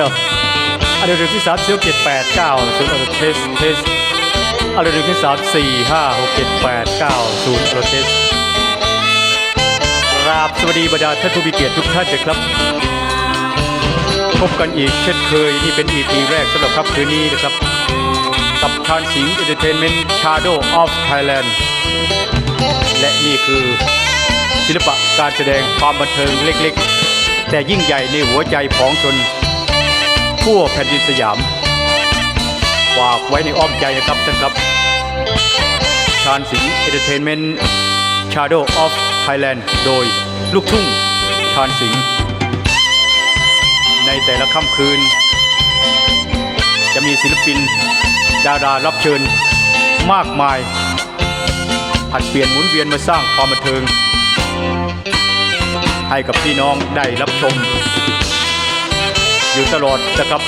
แล้วอันดับที่สามสิบเจ็ดแปดเก้าศูนย์อันดับเทสเทสอันดับที่สามสี่ห้าหกเจ็ดแปดเก้าศูนย์อันดับเทสราบสวัสดีบรรดาท่านผู้มีเกียรติทุกท่านเลยครับ พบกันอีกเช่นเคยนี่เป็น EP แรกสำหรับค่ำคืนนี้นะครับ กับชานสิงห์เอนเตอร์เทนเมนต์ Shadow of Thailand และนี่คือศิลปะการแสดงความบันเทิงเล็ก ๆ แต่ยิ่งใหญ่ในหัวใจของชน ทั่วแผ่นดินสยามฝากไว้ในอ้อมใจนะครับท่านครับ ชาญสิงห์เอนเตอร์เทนเมนต์ Shadow of Thailand โดยลูกทุ่งชาญสิงห์ในแต่ละค่ำคืน จะมีศิลปิน ดารารับเชิญมากมายผัดเปลี่ยนหมุนเวียนมาสร้างความบันเทิง ให้กับพี่น้องได้รับชม อยู่ตลอดนะครับ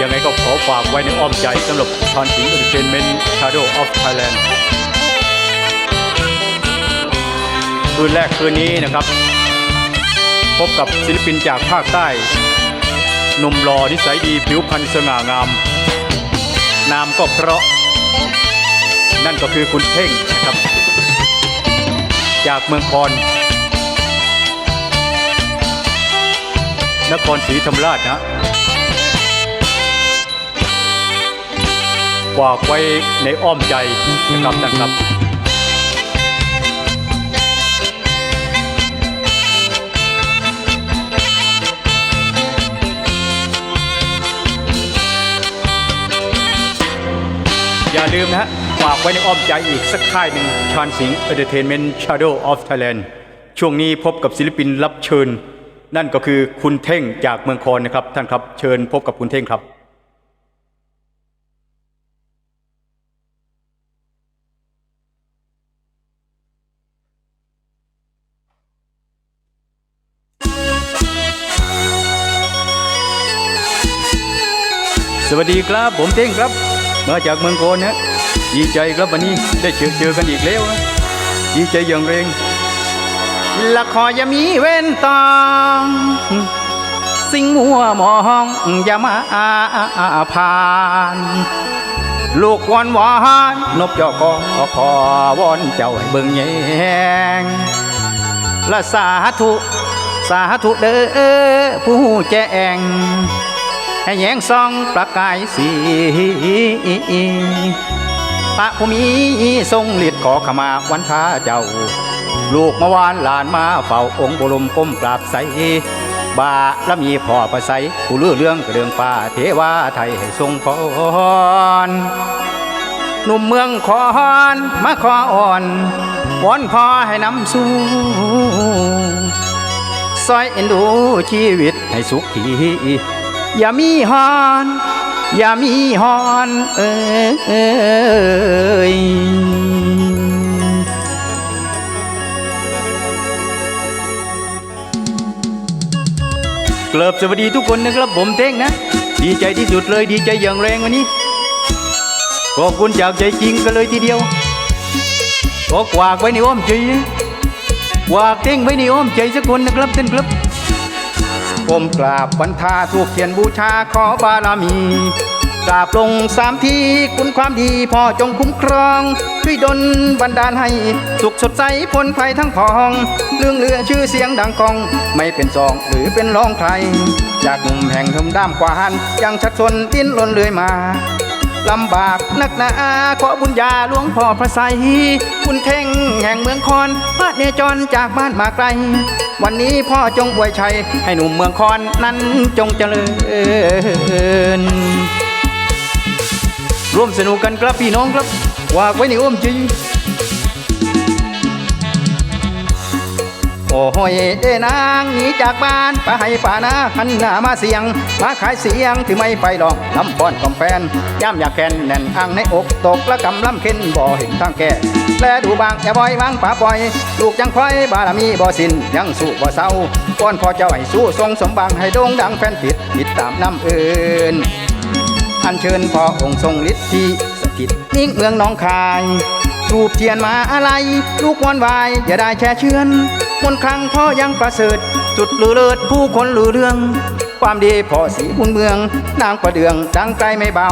ยังไงก็ขอฝากไว้ในอ้อมใจสำหรับทานสิงเอนเตอร์เทนเมนต์ Shadow of Thailand คืนแรกคืนนี้นะครับ พบกับศิลปินจากภาคใต้หนุ่มหล่อนิสัยดีผิวพรรณสง่างาม นามก็เพราะ นั่นก็คือคุณเท่งนะครับ จากเมืองคอน นครศรีธรรมราชนะฝากไว้ในอ้อมใจนะครับท่านครับ อย่าลืมนะฮะฝากไว้ในอ้อมใจอีกสักค่ายหนึ่งชานสิงห์เอเตอร์เทนเมนต์ Shadow of Thailand ช่วงนี้พบกับศิลปินรับเชิญ นั่นก็คือคุณเท่งจากเมืองคอนนะครับ ท่านครับเชิญพบกับคุณเท่งครับสวัสดีครับผมเท่งครับ มาจากเมืองโกนนะดีใจครับวันนี้ได้เจอเจอกันอีกแล้วนะดีใจอย่างเร่งละครยามีเว้นตองสิ่ง มัวมองอย่ามาอาผ่านลูกวอนวานนบเจ้าก็ขอขอวอนเจ้าให้เบิ่งแยงละสาธุสาธุเด้อผู้แจ้งให้แยงซองประกายสีพระผู้มีทรงฤทธิ์ขอขมาวันพาเจ้า ลูกเมื่อวานหลานมาเฝ้าองค์บรมก้มกราบใส บาละมีพ่อประใสผู้ลือเรื่องกระเดืองป่าเทวาไทยให้ทรงพรหนุ่มเมืองคอนมาขออ่อนวอนพ่อให้นำสู่ซอยเอ็นดูชีวิตให้สุขทีอย่ามีฮอน อย่ามีฮอน เอ้ย สวัสดีทุกคนนะครับผมเท่งนะ ดีใจที่สุดเลยดีใจอย่างแรงวันนี้ ขอบคุณจากใจจริงกันเลยทีเดียวขอกวากไว้ในอ้อมใจกวากเท่งไว้ในอ้อมใจสักคนนะครับท่านครับผมกราบวันทาทูกเทียนบูชาขอบารมี กราบลงสามทีคุณความดีพ่อจงคุ้มครองช่วยดลบันดาลให้ สุขสดใสพ้นภัยทั้งพอง เรื่องเลือชื่อเสียงดังกอง ไม่เป็นซองหรือเป็นรองใคร จากหนุ่มแห่งทมด้ามกวานยังชัดชนดิ้นรนเรื่อยมาลำบากนักหนาขอบุญญาหลวงพ่อพระไสยคุณเท่งแห่งเมืองคอนพระเนจรจากบ้านมาไกล วันนี้พ่อจงอวยชัย ให้หนุ่มเมืองคอนนั้นจงเจริญ ร่วมสนุกกันครับพี่น้องครับวากไว้ในอ้อมใจโอ้โหยเด้นางหนีจากบ้านไปให้ป่านาหันหน้ามาเสียง มาขายเสียงที่ไม่ไปหรอกลำป้อนกอมแฟนย่ำอยากแกนแน่นอ่างในอกตกละกำลำเข็นบ่เห็นทางแก่แลดูบางอย่าบ่อยบางป่าปล่อย ลูกยังคอยบารมีบ่สิ้นยังสู้บ่เศร้าป้อนพอเจ้าให้สู้ทรงสมบังให้โด่งดังแฟนติดติดตามน้ำเอิน อันเชิญพ่อองค์ทรงฤทธิ์สถิตนิ่งเมืองน้องคายรูปเทียนมาอะไร ลูกวอนวายอย่าได้แช่เชือนมนครั้งพ่อยังประเสริฐ จุดลือเลิศผู้คนลือเรื่อง ความดีพ่อสีบุญเมือง นางประเดืองดังไกลไม่เบา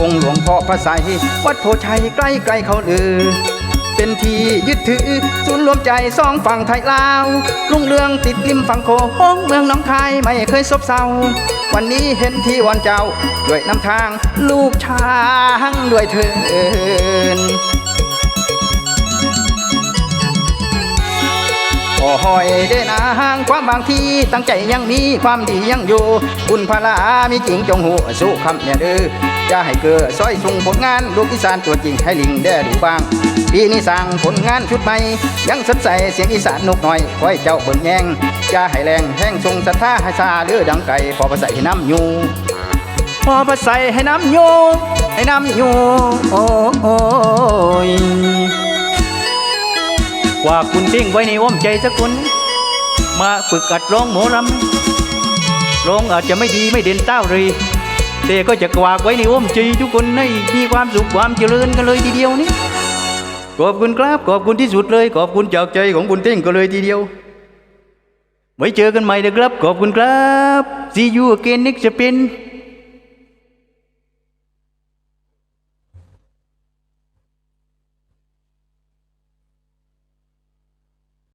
องค์หลวงพ่อพระไสยวัดโพชัยใกล้ใกล้ๆเขาลือ เป็นที่ยึดถือศูนย์รวมใจสองฝั่งไทยลาวรุ่งเรืองติดริมฝั่งโขงเมืองน้องคายไม่เคยซบเซา วันนี้เห็นที่วอนเจ้า ด้วยน้ำทางลูกช้างด้วยเถินโอ้หอยเด้นางความบางทีตั้งใจยังมีความดียังอยู่ คุณพระลามีจริงจงหูสู้คำเนี่ยเด้อ อย่าให้เกิดซอยส่งผลงานลูกอีสานตัวจริงให้ลิงได้ดูบ้างปีนี้สร้างผลงานชุดใหม่ ยังสดใสเสียงอีสานนกน้อยคอยเจ้าบิ่งแยงอย่าให้แรงแห้งทรงศรัทธาให้ซาเลือดังไก่พอประใสให้น้ำยูพอประใสให้น้ำยูให้น้ำยูโอ้โอ้ยว่าคุณทิ้งไว้ในอ้อมใจสักคนมาฝึกอัดร้องหมอรำร้องอาจจะไม่ดีไม่เด่นเต้าเลย แต่ก็จะกวากไว้ในอ้อมใจทุกคนให้มีความสุขความเจริญกันเลยทีเดียวนี่ขอบคุณครับขอบคุณที่สุดเลย ขอบคุณจากใจของคุณเต่งกันเลยทีเดียว ไว้เจอกันใหม่นะครับ ขอบคุณครับ See you again next spin